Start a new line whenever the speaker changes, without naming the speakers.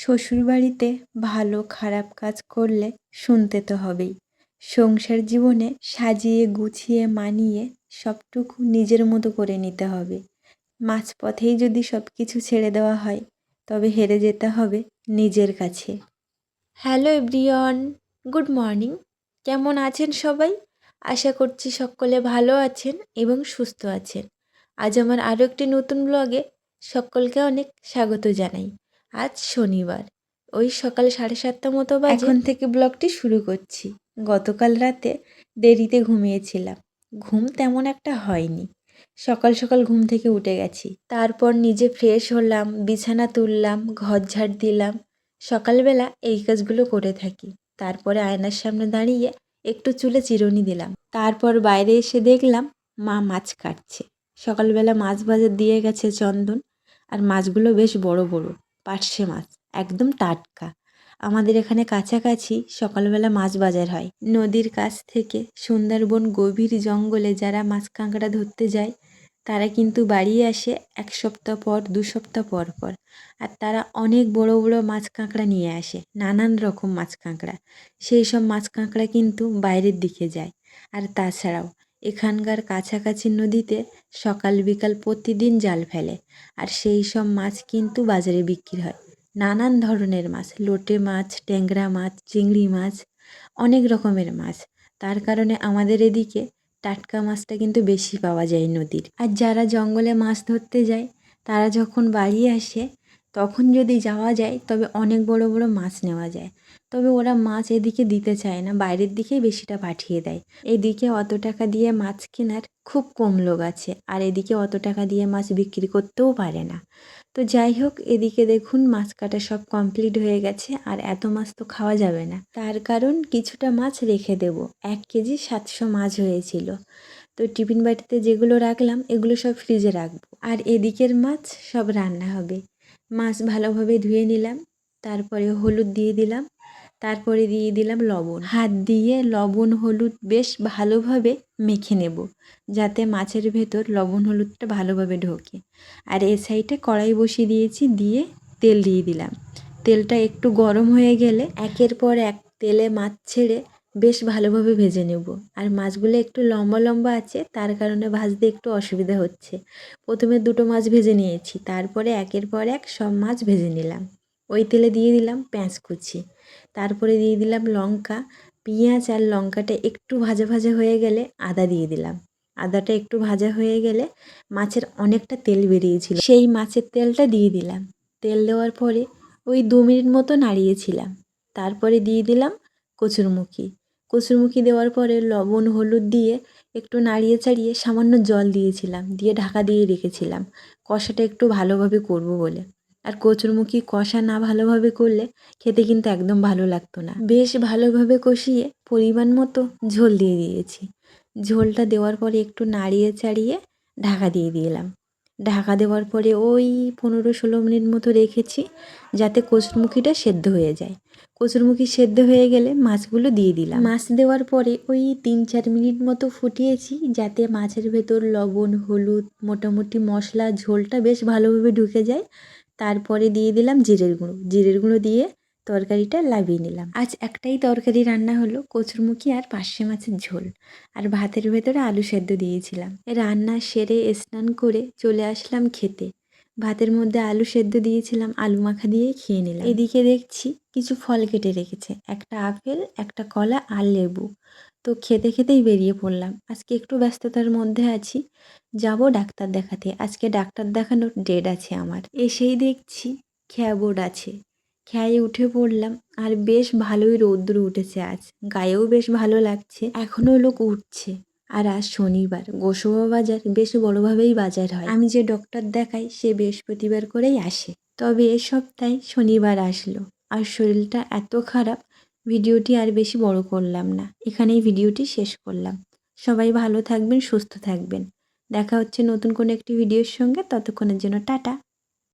শ্বশুরবাড়িতে ভালো খারাপ কাজ করলে শুনতে তো হবেই। সংসার জীবনে সাজিয়ে, গুছিয়ে, মানিয়ে সবটুকু নিজের মতো করে নিতে হবে। মাঝপথেই যদি সব কিছু ছেড়ে দেওয়া হয়, তবে হেরে যেতে হবে নিজের কাছে। Hello everyone, good morning. কেমন আছেন সবাই? আশা করছি সকলে ভালো আছেন এবং সুস্থ আছেন। আজ আমার আরও একটি নতুন ব্লগে সকলকে অনেক স্বাগত জানাই। আজ শনিবার। ওই সকাল সাড়ে সাতটা মতো বা এখন থেকে ব্লগটি শুরু করছি। গতকাল রাতে দেরিতে ঘুমিয়েছিলাম। ঘুম তেমন একটা হয়নি। সকাল সকাল ঘুম থেকে উঠে গেছি। তারপর নিজে ফ্রেশ হলাম, বিছানা তুললাম, ঘর ঝাড় দিলাম। সকালবেলা এই কাজগুলো করে থাকি। তারপরে আয়নার সামনে দাঁড়িয়ে একটু চুলে চিরুনি দিলাম। তারপর বাইরে এসে দেখলাম, মা মাছ কাটছে। সকালবেলা মাছ বাজার দিয়ে গেছে চন্দন। আর মাছগুলো বেশ বড় বড়। পার্শে মাছ, একদম টাটকা। আমাদের এখানে কাছাকাছি সকালবেলা মাছ বাজার হয়। নদীর কাছ থেকে সুন্দরবন গভীর জঙ্গলে যারা মাছ কাঁকড়া ধরতে যায়, তারা কিন্তু বাড়ি আসে এক সপ্তাহ পর, দু সপ্তাহ পর পর। আর তারা অনেক বড় বড় মাছ কাঁকড়া নিয়ে আসে, নানান রকম মাছ কাঁকড়া। সেই সব মাছ কাঁকড়া কিন্তু বাইরের দিকে যায়। আর তাছাড়াও এখানকার কাছাকাছি নদীতে সকাল বিকাল প্রতিদিন জাল ফেলে, আর সেই সব মাছ কিন্তু বাজারে বিক্রি হয়। নানান ধরনের মাছ, লোটে মাছ, ট্যাংরা মাছ, চিংড়ি মাছ, অনেক রকমের মাছ। তার কারণে আমাদের এদিকে টাটকা মাছটা কিন্তু বেশি পাওয়া যায় নদীর। আর যারা জঙ্গলে মাছ ধরতে যায়, তারা যখন বাড়ি আসে তখন যদি যাওয়া যায়, তবে অনেক বড় বড় মাছ নেওয়া যায়। তবে ওরা মাছ এদিকে দিতে চায় না, বাইরের দিকেই বেশিটা পাঠিয়ে দেয়। এদিকে অত টাকা দিয়ে মাছ কেনার খুব কম লোক আছে, আর এদিকে অত টাকা দিয়ে মাছ বিক্রি করতেও পারে না। তো যাই হোক, এদিকে দেখুন মাছ কাটা সব কমপ্লিট হয়ে গেছে, আর এত মাছ তো খাওয়া যাবে না। তার কারণ কিছুটা মাছ রেখে দেব। এক কেজি সাতশো মাছ হয়েছিল। তো টিফিন বাটিতে যেগুলো রাখলাম, এগুলো সব ফ্রিজে রাখব। আর এদিকের মাছ সব রান্না হবে। মাছ ভালোভাবে ধুয়ে নিলাম, তারপরে হলুদ দিয়ে দিলাম, তারপরে দিয়ে দিলাম লবণ। হাত দিয়ে লবণ, হলুদ বেশ ভালোভাবে মেখে নেব, যাতে মাছের ভেতর লবণ, হলুদটা ভালোভাবে ঢোকে। আর এ সাইডে কড়াই বসিয়ে দিয়েছি, দিয়ে তেল দিয়ে দিলাম। তেলটা একটু গরম হয়ে গেলে একের পর এক তেলে মাছ ছেড়ে বেশ ভালোভাবে ভেজে নেব। আর মাছগুলো একটু লম্বা লম্বা আছে, তার কারণে ভাজতে একটু অসুবিধা হচ্ছে। প্রথমে দুটো মাছ ভেজে নিয়েছি, তারপরে একের পর এক সব মাছ ভেজে নিলাম। ওই তেলে দিয়ে দিলাম পেঁয়াজ কুচি, তারপরে দিয়ে দিলাম লঙ্কা। পেঁয়াজ আর লঙ্কাটা একটু ভাজা ভাজা হয়ে গেলে আদা দিয়ে দিলাম। আদাটা একটু ভাজা হয়ে গেলে মাছের অনেকটা তেল বেরিয়েছিল, সেই মাছের তেলটা দিয়ে দিলাম। তেল দেওয়ার পরে ওই দু মিনিট মতো নাড়িয়েছিলাম। তারপরে দিয়ে দিলাম কচুরমুখী। কচুরমুখী দেওয়ার পরে লবণ, হলুদ দিয়ে একটু নাড়িয়ে চাড়িয়ে সামান্য জল দিয়েছিলাম, দিয়ে ঢাকা দিয়ে রেখেছিলাম। কষাটা একটু ভালোভাবে করব বলে। আর কচুরমুখী কষা না ভালোভাবে করলে খেতে কিন্তু একদম ভালো লাগতো না। বেশ ভালোভাবে কষিয়ে পরিমাণ মতো ঝোল দিয়ে দিয়েছি। ঝোলটা দেওয়ার পরে একটু নাড়িয়ে চাড়িয়ে ঢাকা দিয়ে দিলাম। ঢাকা দেওয়ার পরে ওই পনেরো ষোলো মিনিট মতো রেখেছি যাতে কচুরমুখিটা সেদ্ধ হয়ে যায়। কচুরমুখি সেদ্ধ হয়ে গেলে মাছগুলো দিয়ে দিলাম। মাছ দেওয়ার পরে ওই তিন চার মিনিট মতো ফুটিয়েছি যাতে মাছের ভেতর লবণ, হলুদ, মোটামুটি মশলা, ঝোলটা বেশ ভালোভাবে ঢুকে যায়। তারপরে দিয়ে দিলাম জিরের গুঁড়ো। জিরের গুঁড়ো দিয়ে তরকারিটা লাভিয়ে নিলাম। আজ একটাই তরকারি রান্না হলো কচুরমুখী আর পার্শে মাছের ঝোল। আর ভাতের ভেতরে আলু সেদ্ধ দিয়েছিলাম। রান্না সেরে স্নান করে চলে আসলাম খেতে। ভাতের মধ্যে আলু সেদ্ধ দিয়েছিলাম, আলু মাখা দিয়ে খেয়ে নিলাম। এদিকে দেখছি কিছু ফল কেটে রেখেছে, একটা আপেল, একটা কলা আর লেবু। তো খেতে খেতেই বেরিয়ে পড়লাম। আজকে একটু ব্যস্ততার মধ্যে আছি, যাব ডাক্তার দেখাতে। আজকে ডাক্তার দেখানোর ডেট আছে আমার। এসেই দেখছি বোর্ড আছে। খেয়ে উঠে পড়লাম, আর বেশ ভালোই রৌদ্র উঠেছে আজ। গায়েও বেশ ভালো লাগছে এখনও লোক উঠছে। আর আজ শনিবার গোসবা বাজার বেশ বড়োভাবেই বাজার হয়। আমি যে ডক্টর দেখাই সে বৃহস্পতিবার করেই আসে। তবে এ সপ্তাহে শনিবার আসলো আর শরীরটা এত খারাপ, ভিডিওটি আর বেশি বড় করলাম না। এখানেই ভিডিওটি শেষ করলাম। সবাই ভালো থাকবেন, সুস্থ থাকবেন। দেখা হচ্ছে নতুন কোনো একটি ভিডিওর সঙ্গে। ততক্ষণের জন্য টাটা।